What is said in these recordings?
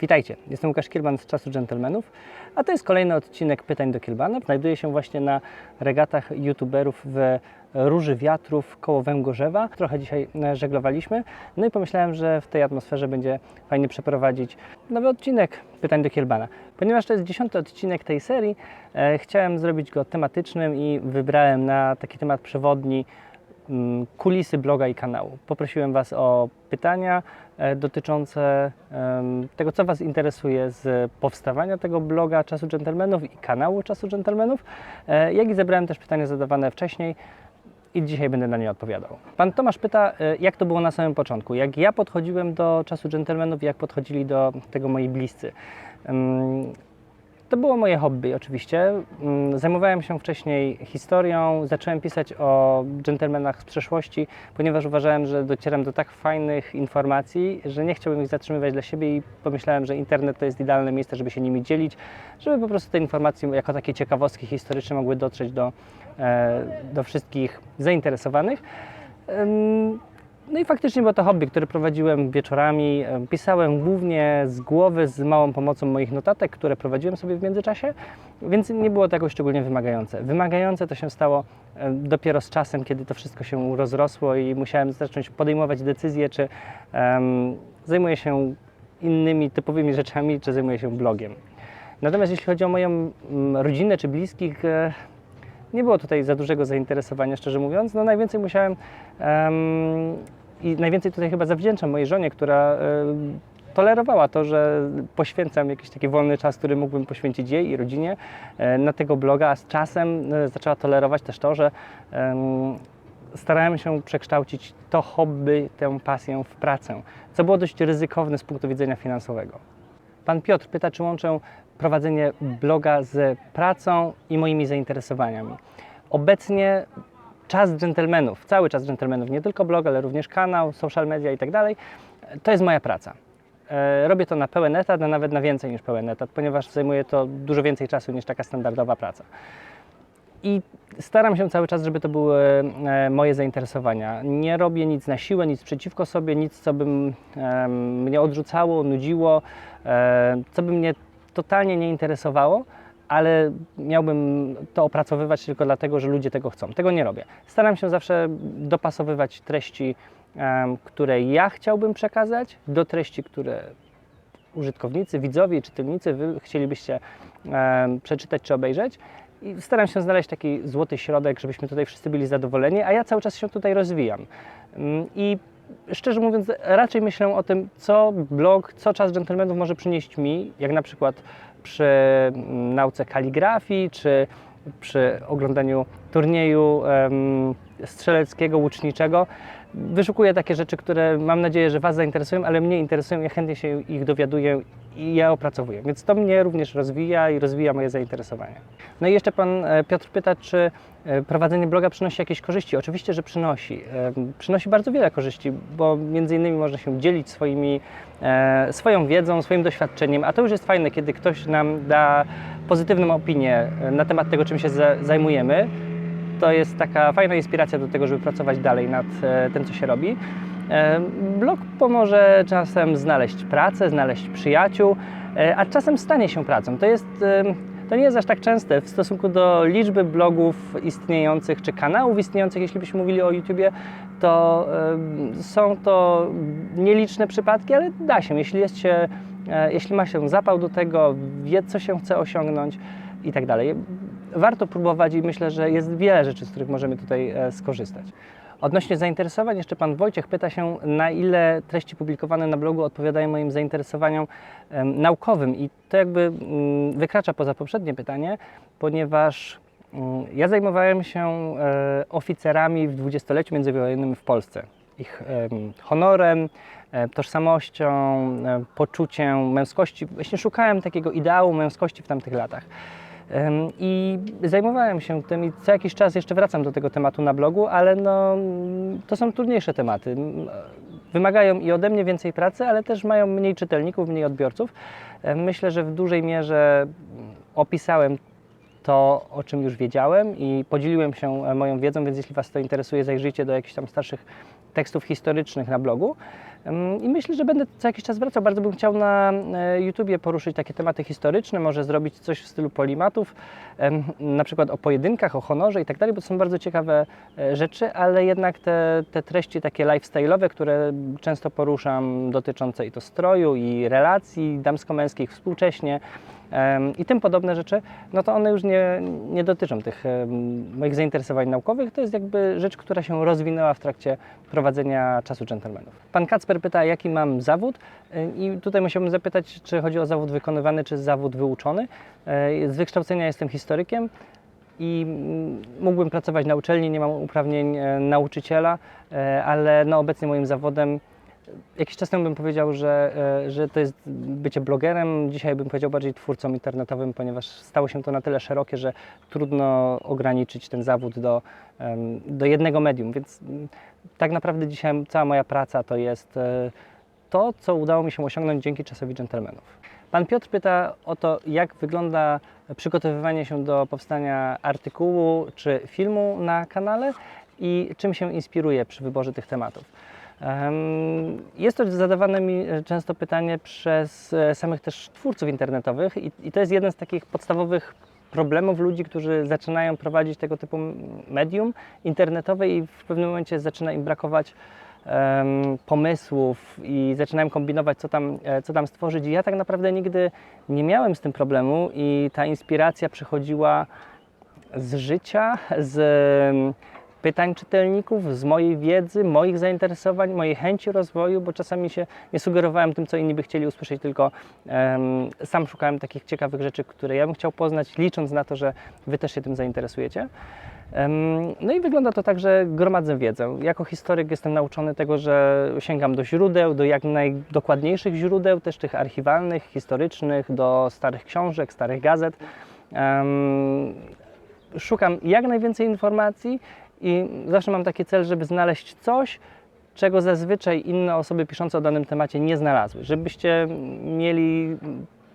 Witajcie, jestem Łukasz Kielban z Czasu Dżentelmenów, a to jest kolejny odcinek Pytań do Kielbana. Znajduję się właśnie na regatach youtuberów w Róży Wiatrów koło Węgorzewa. Trochę dzisiaj e, żeglowaliśmy, no i pomyślałem, że w tej atmosferze będzie fajnie przeprowadzić nowy odcinek Pytań do Kielbana. Ponieważ to jest dziesiąty odcinek tej serii, e, chciałem zrobić go tematycznym i wybrałem na taki temat przewodni kulisy bloga i kanału. Poprosiłem Was o pytania e, dotyczące tego, co Was interesuje z powstawania tego bloga Czasu Dżentelmenów i kanału Czasu Dżentelmenów, e, jak i zebrałem też pytania zadawane wcześniej i dzisiaj będę na nie odpowiadał. Pan Tomasz pyta, e, jak to było na samym początku, jak ja podchodziłem do Czasu Dżentelmenów, jak podchodzili do tego moi bliscy. To było moje hobby oczywiście. Mm, Zajmowałem się wcześniej historią, zacząłem pisać o dżentelmenach z przeszłości, ponieważ uważałem, że docieram do tak fajnych informacji, że nie chciałbym ich zatrzymywać dla siebie i pomyślałem, że internet to jest idealne miejsce, żeby się nimi dzielić, żeby po prostu te informacje jako takie ciekawostki historyczne mogły dotrzeć do, e, do wszystkich zainteresowanych. No i faktycznie było to hobby, które prowadziłem wieczorami. Pisałem głównie z głowy, z małą pomocą moich notatek, które prowadziłem sobie w międzyczasie, więc nie było to jakoś szczególnie wymagające. Wymagające to się stało dopiero z czasem, kiedy to wszystko się rozrosło i musiałem zacząć podejmować decyzje, czy em, zajmuję się innymi typowymi rzeczami, czy zajmuję się blogiem. Natomiast jeśli chodzi o moją mm, rodzinę czy bliskich, e, nie było tutaj za dużego zainteresowania, szczerze mówiąc. No najwięcej musiałem em, i najwięcej tutaj chyba zawdzięczam mojej żonie, która em, tolerowała to, że poświęcam jakiś taki wolny czas, który mógłbym poświęcić jej i rodzinie e, na tego bloga, a z czasem e, zaczęła tolerować też to, że em, starałem się przekształcić to hobby, tę pasję w pracę, co było dość ryzykowne z punktu widzenia finansowego. Pan Piotr pyta, czy łączę prowadzenie bloga z pracą i moimi zainteresowaniami. Obecnie czas dżentelmenów, cały czas dżentelmenów, nie tylko blog, ale również kanał, social media i tak dalej, to jest moja praca. E, Robię to na pełen etat, a nawet na więcej niż pełen etat, ponieważ zajmuje to dużo więcej czasu niż taka standardowa praca. I staram się cały czas, żeby to były e, moje zainteresowania. Nie robię nic na siłę, nic przeciwko sobie, nic, co by mnie odrzucało, nudziło, e, co by mnie totalnie nie interesowało, ale miałbym to opracowywać tylko dlatego, że ludzie tego chcą. Tego nie robię. Staram się zawsze dopasowywać treści, które ja chciałbym przekazać, do treści, które użytkownicy, widzowie czytelnicy wy chcielibyście przeczytać czy obejrzeć. I staram się znaleźć taki złoty środek, żebyśmy tutaj wszyscy byli zadowoleni, a ja cały czas się tutaj rozwijam. Mm, I szczerze mówiąc, raczej myślę o tym, co blog, co czas dżentelmenów może przynieść mi, jak na przykład przy mm, nauce kaligrafii, czy przy oglądaniu turnieju strzeleckiego, łuczniczego. Wyszukuję takie rzeczy, które mam nadzieję, że Was zainteresują, ale mnie interesują, ja chętnie się ich dowiaduję i ja opracowuję. Więc to mnie również rozwija i rozwija moje zainteresowanie. No i jeszcze Pan e, Piotr pyta, czy e, prowadzenie bloga przynosi jakieś korzyści? Oczywiście, że przynosi. Em, Przynosi bardzo wiele korzyści, bo między innymi można się dzielić swoimi, e, swoją wiedzą, swoim doświadczeniem, a to już jest fajne, kiedy ktoś nam da pozytywną opinię e, na temat tego, czym się za- zajmujemy. To jest taka fajna inspiracja do tego, żeby pracować dalej nad e, tym, co się robi. E, Blog pomoże czasem znaleźć pracę, znaleźć przyjaciół, e, a czasem stanie się pracą. To, jest, to nie jest aż tak częste w stosunku do liczby blogów istniejących czy kanałów istniejących, jeśli byśmy mówili o YouTubie, to są to nieliczne przypadki, ale da się, jeśli jest się, jeśli ma się zapał do tego, wie co się chce osiągnąć i tak dalej. Warto próbować i myślę, że jest wiele rzeczy, z których możemy tutaj e, skorzystać. Odnośnie zainteresowań, jeszcze Pan Wojciech pyta się, na ile treści publikowane na blogu odpowiadają moim zainteresowaniom naukowym. I to jakby mm, wykracza poza poprzednie pytanie, ponieważ mm, ja zajmowałem się e, oficerami w dwudziestoleciu międzywojennym w Polsce. Ich em, honorem, e, tożsamością, poczuciem męskości. Właśnie szukałem takiego ideału męskości w tamtych latach. I zajmowałem się tym i co jakiś czas jeszcze wracam do tego tematu na blogu, ale no, to są trudniejsze tematy. Wymagają i ode mnie więcej pracy, ale też mają mniej czytelników, mniej odbiorców. Myślę, że w dużej mierze mm, opisałem to, o czym już wiedziałem i podzieliłem się e, moją wiedzą, więc jeśli Was to interesuje, zajrzyjcie do jakichś tam starszych tekstów historycznych na blogu. I myślę, że będę co jakiś czas wracał. Bardzo bym chciał na e, YouTubie poruszyć takie tematy historyczne, może zrobić coś w stylu polimatów, na przykład o pojedynkach, o honorze i tak dalej, bo to są bardzo ciekawe e, rzeczy, ale jednak te, te treści takie lifestyle'owe, które często poruszam, dotyczące i to stroju, i relacji damsko-męskich współcześnie, i tym podobne rzeczy, no to one już nie, nie dotyczą tych moich zainteresowań naukowych. To jest jakby rzecz, która się rozwinęła w trakcie prowadzenia czasu dżentelmenów. Pan Kacper pyta, jaki mam zawód y, i tutaj musiałbym zapytać, czy chodzi o zawód wykonywany, czy zawód wyuczony. Y, Z wykształcenia jestem historykiem i mm, mógłbym pracować na uczelni, nie mam uprawnień e, nauczyciela, e, ale no obecnie moim zawodem Jakiś czas temu bym powiedział, że, e, że to jest bycie blogerem. Dzisiaj bym powiedział bardziej twórcą internetowym, ponieważ stało się to na tyle szerokie, że trudno ograniczyć ten zawód do, do jednego medium. Więc mm, tak naprawdę dzisiaj cała moja praca to jest e, to, co udało mi się osiągnąć dzięki czasowi dżentelmenów. Pan Piotr pyta o to, jak wygląda przygotowywanie się do powstania artykułu czy filmu na kanale i czym się inspiruje przy wyborze tych tematów. Jest to zadawane mi e, często pytanie przez e, samych też twórców internetowych i, to jest jeden z takich podstawowych problemów ludzi, którzy zaczynają prowadzić tego typu medium internetowe i w pewnym momencie zaczyna im brakować pomysłów i zaczynają kombinować, co tam, e, co tam stworzyć. I ja tak naprawdę nigdy nie miałem z tym problemu i ta inspiracja przychodziła z życia, z pytań czytelników, z mojej wiedzy, moich zainteresowań, mojej chęci rozwoju, bo czasami się nie sugerowałem tym, co inni by chcieli usłyszeć, tylko em, sam szukałem takich ciekawych rzeczy, które ja bym chciał poznać, licząc na to, że Wy też się tym zainteresujecie. No i wygląda to tak, że gromadzę wiedzę. Jako historyk jestem nauczony tego, że sięgam do źródeł, do jak najdokładniejszych źródeł, też tych archiwalnych, historycznych, do starych książek, starych gazet. Szukam jak najwięcej informacji i zawsze mam taki cel, żeby znaleźć coś, czego zazwyczaj inne osoby piszące o danym temacie nie znalazły. Żebyście mieli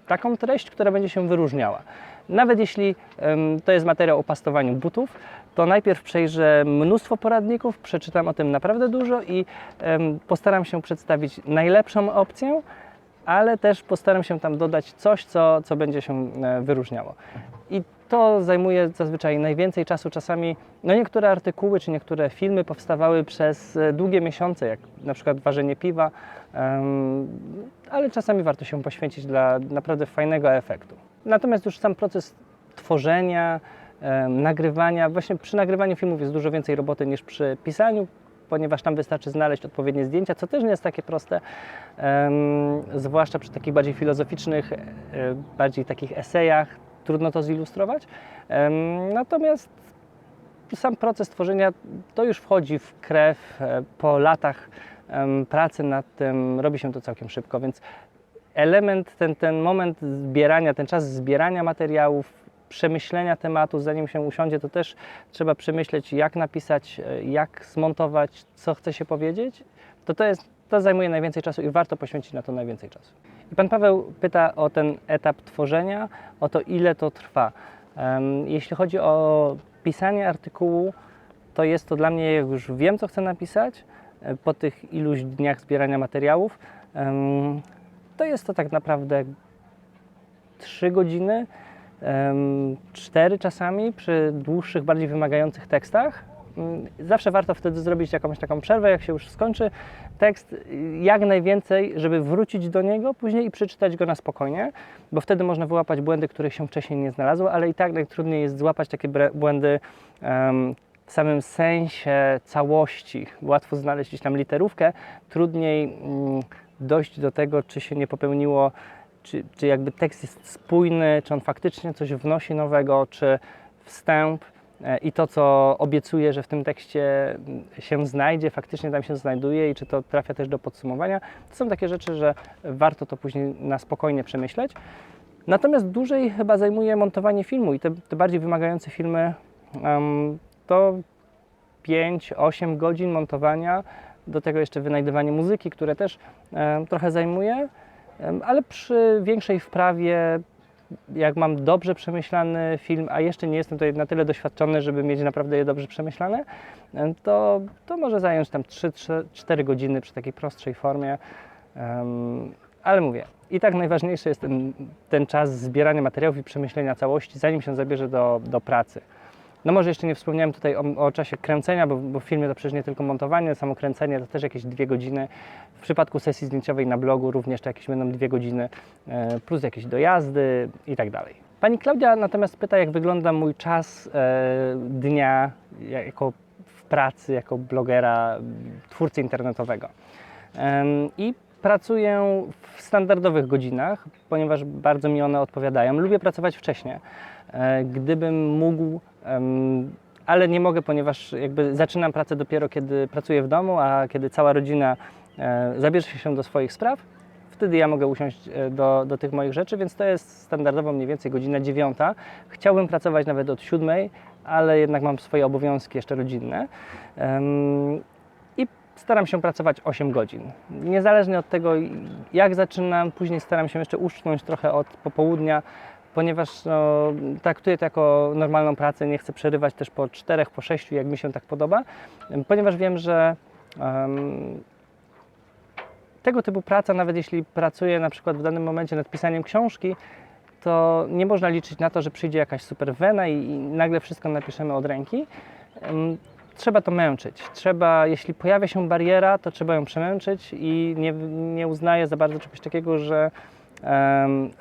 taką treść, która będzie się wyróżniała. Nawet jeśli em, to jest materiał o pastowaniu butów, to najpierw przejrzę mnóstwo poradników, przeczytam o tym naprawdę dużo i em, postaram się przedstawić najlepszą opcję, ale też postaram się tam dodać coś, co, co będzie się e, wyróżniało. I to zajmuje zazwyczaj najwięcej czasu. Czasami no niektóre artykuły czy niektóre filmy powstawały przez e, długie miesiące, jak na przykład ważenie piwa, ale czasami warto się poświęcić dla naprawdę fajnego efektu. Natomiast już sam proces tworzenia, nagrywania, właśnie przy nagrywaniu filmów jest dużo więcej roboty niż przy pisaniu, ponieważ tam wystarczy znaleźć odpowiednie zdjęcia, co też nie jest takie proste, zwłaszcza przy takich bardziej filozoficznych, e, bardziej takich esejach, trudno to zilustrować. Natomiast sam proces tworzenia to już wchodzi w krew e, po latach pracy nad tym, robi się to całkiem szybko, więc element, ten, ten moment zbierania, ten czas zbierania materiałów, przemyślenia tematu, zanim się usiądzie, to też trzeba przemyśleć, jak napisać, e, jak zmontować, co chce się powiedzieć. To to, jest, to zajmuje najwięcej czasu i warto poświęcić na to najwięcej czasu. I pan Paweł pyta o ten etap tworzenia, o to, ile to trwa. Jeśli chodzi o pisanie artykułu, to jest to dla mnie, jak już wiem, co chcę napisać, e, po tych iluś dniach zbierania materiałów, to jest to tak naprawdę 3 godziny, em, 4 czasami przy dłuższych, bardziej wymagających tekstach. Mm, Zawsze warto wtedy zrobić jakąś taką przerwę, jak się już skończy tekst, jak najwięcej, żeby wrócić do niego później i przeczytać go na spokojnie, bo wtedy można wyłapać błędy, których się wcześniej nie znalazło, ale i tak najtrudniej jest złapać takie błędy w samym sensie całości. Łatwo znaleźć tam literówkę, trudniej mm, dojść do tego, czy się nie popełniło, czy, czy jakby tekst jest spójny, czy on faktycznie coś wnosi nowego, czy wstęp i to, co obiecuję, że w tym tekście się znajdzie, faktycznie tam się znajduje i czy to trafia też do podsumowania. To są takie rzeczy, że warto to później na spokojnie przemyśleć. Natomiast dłużej chyba zajmuje montowanie filmu i te, te bardziej wymagające filmy em, to 5-8 godzin montowania, do tego jeszcze wynajdywanie muzyki, które też em, trochę zajmuje, Em, ale przy większej wprawie jak mam dobrze przemyślany film, a jeszcze nie jestem tutaj na tyle doświadczony, żeby mieć naprawdę je dobrze przemyślane, to, to może zająć tam 3-4 godziny przy takiej prostszej formie. Em, ale mówię, i tak najważniejszy jest ten, ten czas zbierania materiałów i przemyślenia całości, zanim się zabierze do, do pracy. No może jeszcze nie wspomniałem tutaj o, o czasie kręcenia, bo, bo w filmie to przecież nie tylko montowanie, samo kręcenie to też jakieś dwie godziny. W przypadku sesji zdjęciowej na blogu również to jakieś będą dwie godziny, e, plus jakieś dojazdy i tak dalej. Pani Klaudia natomiast pyta, jak wygląda mój czas e, dnia jako w pracy, jako blogera, twórcy internetowego. I pracuję w standardowych godzinach, ponieważ bardzo mi one odpowiadają. Lubię pracować wcześniej. E, Gdybym mógł, ale nie mogę, ponieważ jakby zaczynam pracę dopiero kiedy pracuję w domu, a kiedy cała rodzina e, zabierze się do swoich spraw, wtedy ja mogę usiąść e, do, do tych moich rzeczy, więc to jest standardowo mniej więcej godzina dziewiąta. Chciałbym pracować nawet od siódmej, ale jednak mam swoje obowiązki jeszcze rodzinne. I staram się pracować 8 godzin. Niezależnie od tego, jak zaczynam, później staram się jeszcze uszczknąć trochę od popołudnia, ponieważ no, traktuję to jako normalną pracę, nie chcę przerywać też po 4, po 6, jak mi się tak podoba, ponieważ wiem, że em, tego typu praca, nawet jeśli pracuję na przykład w danym momencie nad pisaniem książki, to nie można liczyć na to, że przyjdzie jakaś super wena i, i nagle wszystko napiszemy od ręki. Em, Trzeba to męczyć. Trzeba, jeśli pojawia się bariera, to trzeba ją przemęczyć i nie, nie uznaję za bardzo czegoś takiego, że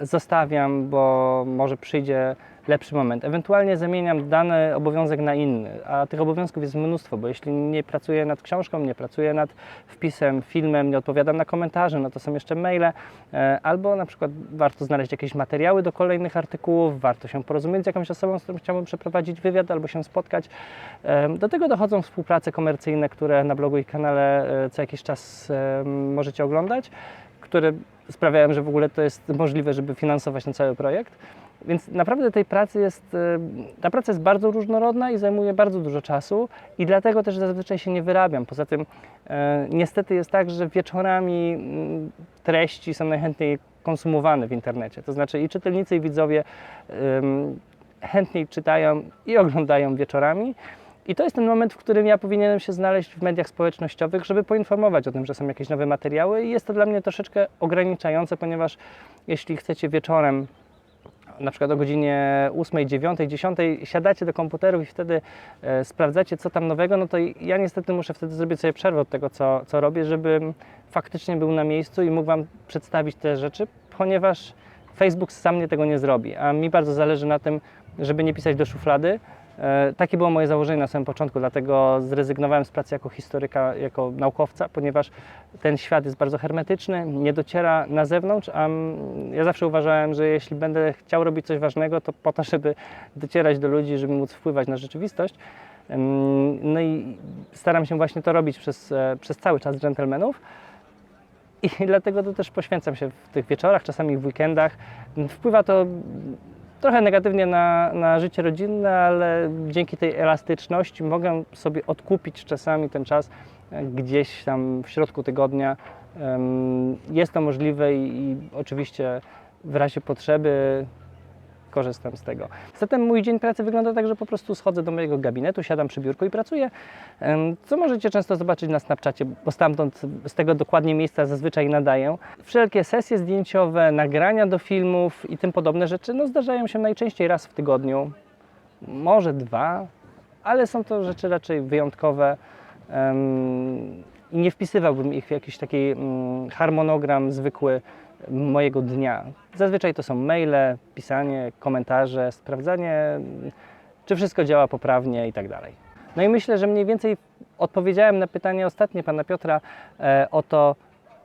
zostawiam, bo może przyjdzie lepszy moment. Ewentualnie zamieniam dany obowiązek na inny, a tych obowiązków jest mnóstwo, bo jeśli nie pracuję nad książką, nie pracuję nad wpisem, filmem, nie odpowiadam na komentarze, no to są jeszcze maile, e, albo na przykład warto znaleźć jakieś materiały do kolejnych artykułów, warto się porozumieć z jakąś osobą, z którą chciałbym przeprowadzić wywiad albo się spotkać. Do tego dochodzą współprace komercyjne, które na blogu i kanale e, co jakiś czas możecie oglądać, które sprawiają, że w ogóle to jest możliwe, żeby finansować ten cały projekt. Więc naprawdę tej pracy jest, e, ta praca jest bardzo różnorodna i zajmuje bardzo dużo czasu i dlatego też zazwyczaj się nie wyrabiam. Poza tym e, niestety jest tak, że wieczorami mm, treści są najchętniej konsumowane w internecie. To znaczy i czytelnicy i widzowie chętniej czytają i oglądają wieczorami. I to jest ten moment, w którym ja powinienem się znaleźć w mediach społecznościowych, żeby poinformować o tym, że są jakieś nowe materiały. I jest to dla mnie troszeczkę ograniczające, ponieważ jeśli chcecie wieczorem na przykład o godzinie 8, 9, 10 siadacie do komputerów i wtedy e, sprawdzacie, co tam nowego, no to ja niestety muszę wtedy zrobić sobie przerwę od tego, co, co robię, żebym faktycznie był na miejscu i mógł Wam przedstawić te rzeczy, ponieważ Facebook sam mnie tego nie zrobi, a mi bardzo zależy na tym, żeby nie pisać do szuflady. E, Takie było moje założenie na samym początku, dlatego zrezygnowałem z pracy jako historyka, jako naukowca, ponieważ ten świat jest bardzo hermetyczny, nie dociera na zewnątrz, a ja zawsze uważałem, że jeśli będę chciał robić coś ważnego, to po to, żeby docierać do ludzi, żeby móc wpływać na rzeczywistość. No i staram się właśnie to robić przez, e, przez cały czas dżentelmenów. I dlatego to też poświęcam się w tych wieczorach, czasami w weekendach. Wpływa to trochę negatywnie na, na życie rodzinne, ale dzięki tej elastyczności mogę sobie odkupić czasami ten czas e, gdzieś tam w środku tygodnia. Jest to możliwe i, i oczywiście w razie potrzeby korzystam z tego. Zatem mój dzień pracy wygląda tak, że po prostu schodzę do mojego gabinetu, siadam przy biurku i pracuję, co możecie często zobaczyć na Snapchacie, bo stamtąd, z tego dokładnie miejsca zazwyczaj nadaję. Wszelkie sesje zdjęciowe, nagrania do filmów i tym podobne rzeczy no, zdarzają się najczęściej raz w tygodniu, może dwa, ale są to rzeczy raczej wyjątkowe i nie wpisywałbym ich w jakiś taki mm, harmonogram zwykły mojego dnia. Zazwyczaj to są maile, pisanie, komentarze, sprawdzanie, czy wszystko działa poprawnie i tak dalej. No i myślę, że mniej więcej odpowiedziałem na pytanie ostatnie pana Piotra e, o to,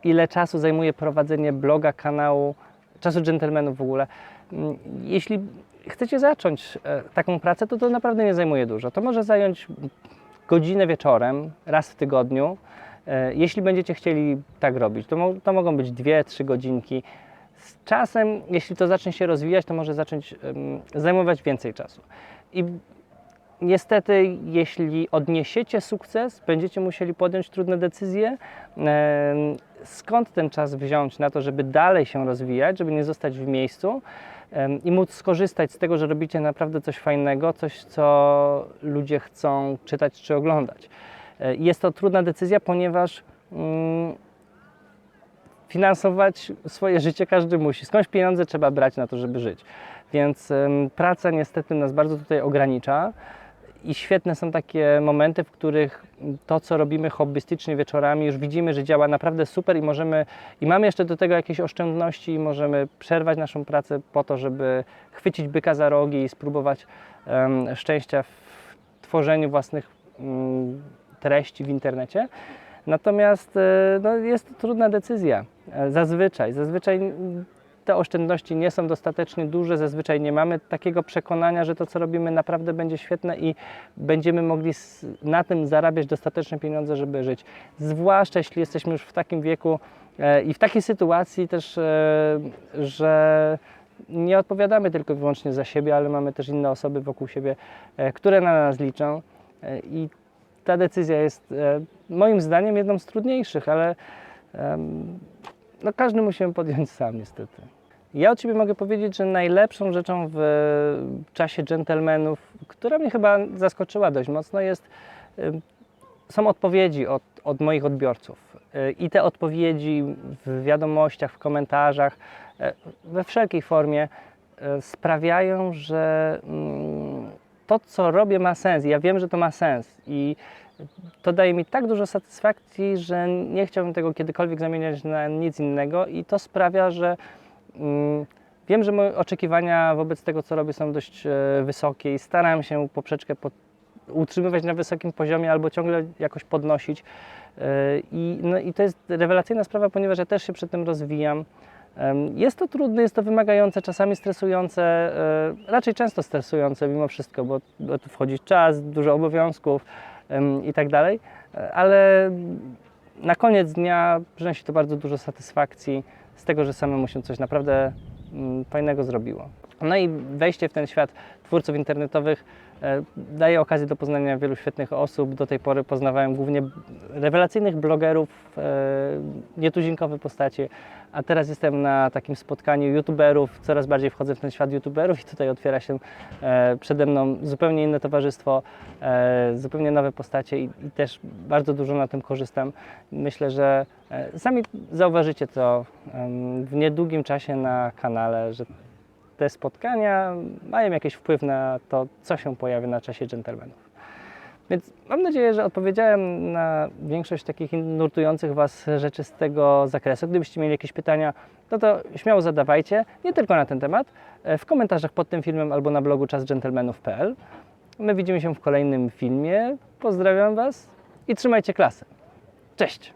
ile czasu zajmuje prowadzenie bloga, kanału, czasu dżentelmenów w ogóle. Mm, Jeśli chcecie zacząć e, taką pracę, to to naprawdę nie zajmuje dużo. To może zająć godzinę wieczorem, raz w tygodniu. E, Jeśli będziecie chcieli tak robić, to, mo- to mogą być dwie, trzy godzinki. Z czasem, jeśli to zacznie się rozwijać, to może zacząć em, zajmować więcej czasu. I Niestety, jeśli odniesiecie sukces, będziecie musieli podjąć trudne decyzje. Em, Skąd ten czas wziąć na to, żeby dalej się rozwijać, żeby nie zostać w miejscu em, i móc skorzystać z tego, że robicie naprawdę coś fajnego, coś, co ludzie chcą czytać czy oglądać. E, Jest to trudna decyzja, ponieważ mm, finansować swoje życie każdy musi. Skądś pieniądze trzeba brać na to, żeby żyć. Więc praca niestety nas bardzo tutaj ogranicza. I świetne są takie momenty, w których to, co robimy hobbystycznie wieczorami, już widzimy, że działa naprawdę super i możemy, i mamy jeszcze do tego jakieś oszczędności i możemy przerwać naszą pracę po to, żeby chwycić byka za rogi i spróbować em, szczęścia w tworzeniu własnych mm, treści w internecie. Natomiast e, no, jest to trudna decyzja. E, Zazwyczaj, zazwyczaj te oszczędności nie są dostatecznie duże, zazwyczaj nie mamy takiego przekonania, że to, co robimy, naprawdę będzie świetne i będziemy mogli na tym zarabiać dostateczne pieniądze, żeby żyć. Zwłaszcza jeśli jesteśmy już w takim wieku e, i w takiej sytuacji też, że nie odpowiadamy tylko i wyłącznie za siebie, ale mamy też inne osoby wokół siebie, które na nas liczą. I ta decyzja jest e, moim zdaniem jedną z trudniejszych, ale no, każdy musi ją podjąć sam niestety. Ja od Ciebie mogę powiedzieć, że najlepszą rzeczą w czasie dżentelmenów, która mnie chyba zaskoczyła dość mocno, jest, są odpowiedzi od, od moich odbiorców. E, I te odpowiedzi w wiadomościach, w komentarzach, e, we wszelkiej formie sprawiają, że mm, to, co robię, ma sens. Ja wiem, że to ma sens. I to daje mi tak dużo satysfakcji, że nie chciałbym tego kiedykolwiek zamieniać na nic innego, i to sprawia, że mm, wiem, że moje oczekiwania wobec tego, co robię, są dość e, wysokie i staram się poprzeczkę pod, utrzymywać na wysokim poziomie albo ciągle jakoś podnosić. E, I, no, I to jest rewelacyjna sprawa, ponieważ ja też się przy tym rozwijam. Jest to trudne, jest to wymagające, czasami stresujące, e, raczej często stresujące mimo wszystko, bo, tu wchodzi czas, dużo obowiązków i tak dalej, ale na koniec dnia przynosi to bardzo dużo satysfakcji z tego, że samemu się coś naprawdę mm, fajnego zrobiło. No i wejście w ten świat twórców internetowych daje okazję do poznania wielu świetnych osób. Do tej pory poznawałem głównie rewelacyjnych blogerów, e, nietuzinkowe postacie, a teraz jestem na takim spotkaniu youtuberów, coraz bardziej wchodzę w ten świat youtuberów i tutaj otwiera się e, przede mną zupełnie inne towarzystwo, e, zupełnie nowe postacie i, też bardzo dużo na tym korzystam. Myślę, że e, sami zauważycie to w niedługim czasie na kanale, że te spotkania mają jakiś wpływ na to, co się pojawia na czasie dżentelmenów. Więc mam nadzieję, że odpowiedziałem na większość takich nurtujących Was rzeczy z tego zakresu. Gdybyście mieli jakieś pytania, no to śmiało zadawajcie, nie tylko na ten temat, e, w komentarzach pod tym filmem albo na blogu czasdżentelmenów.pl. My widzimy się w kolejnym filmie. Pozdrawiam Was i trzymajcie klasę. Cześć!